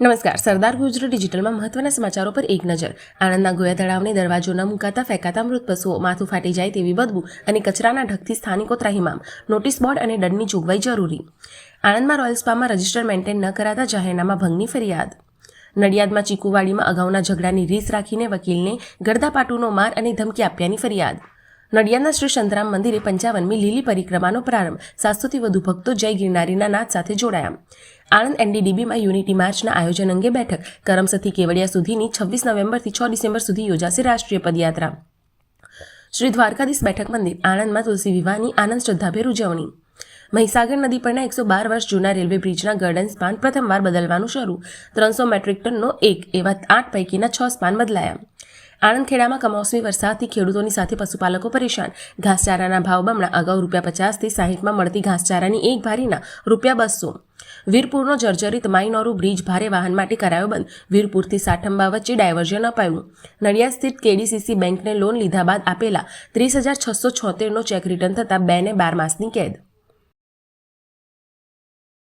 નમસ્કાર, સરદાર ગુજરાત ડિજિટલમાં મહત્વના સમાચારો પર એક નજર. આણંદના ગોયા તળાવને દરવાજો ન મુકાતા ફેંકાતા મૃત પશુઓ, માથું ફાટી જાય તેવી બદબુ અને કચરાના ઢગથી સ્થાનિકો ત્રાહિમામ. નોટિસ બોર્ડ અને દંડની જોગવાઈ જરૂરી. આણંદમાં રોયલ સ્પામાં રજિસ્ટર મેન્ટેન ન કરાતા જાહેરનામા ભંગની ફરિયાદ. નડિયાદમાં ચીકુવાડીમાં અગાઉના ઝઘડાની રીસ રાખીને વકીલને ગરદાપાટુનો માર અને ધમકી આપ્યાની ફરિયાદ. નડિયાદના શ્રી સંતરામ મંદિરે પંચાવનમી લીલી પરિક્રમાનો પ્રારંભ. સાતસોથી વધુ ભક્તો જય ગિરનારીના નાદ સાથે જોડાયા. આણંદ એનડીડીબીમાં યુનિટી માર્ચના આયોજન અંગે બેઠક. કરમસથી કેવડિયા સુધીની છવ્વીસ નવેમ્બરથી છ ડિસેમ્બર સુધી યોજાશે રાષ્ટ્રીય પદયાત્રા. શ્રી દ્વારકાધીશ બેઠક મંદિર, આણંદમાં તુલસી વિવાહની આનંદ શ્રદ્ધાભેર ઉજવણી. મહીસાગર નદી પરના એકસો બાર વર્ષ જૂના રેલવે બ્રિજના ગર્ડન સ્પાન પ્રથમવાર બદલવાનું શરૂ. ત્રણસો મેટ્રિક ટનનો એક એવા આઠ પૈકીના છ સ્પાન બદલાયા. આણંદ ખેડામાં કમોસમી વરસાદથી ખેડૂતોની સાથે પશુપાલકો પરેશાન. ઘાસચારાના ભાવ બમણા. અગાઉ રૂપિયા પચાસથી સાહીઠમાં મળતી ઘાસચારાની એક ભારીના રૂપિયા બસો. વીરપુરનો જર્જરિત માઇનોરુ બ્રિજ ભારે વાહન માટે કરાયો બંધ. વીરપુરથી સાઠંબા વચ્ચે ડાયવર્ઝન અપાયું. નડિયાદ સ્થિત કેડીસીસી બેંકને લોન લીધા બાદ આપેલા ત્રીસ હજાર છસો છોતેરનો ચેક રિટર્ન થતાં બેને બાર માસની કેદ.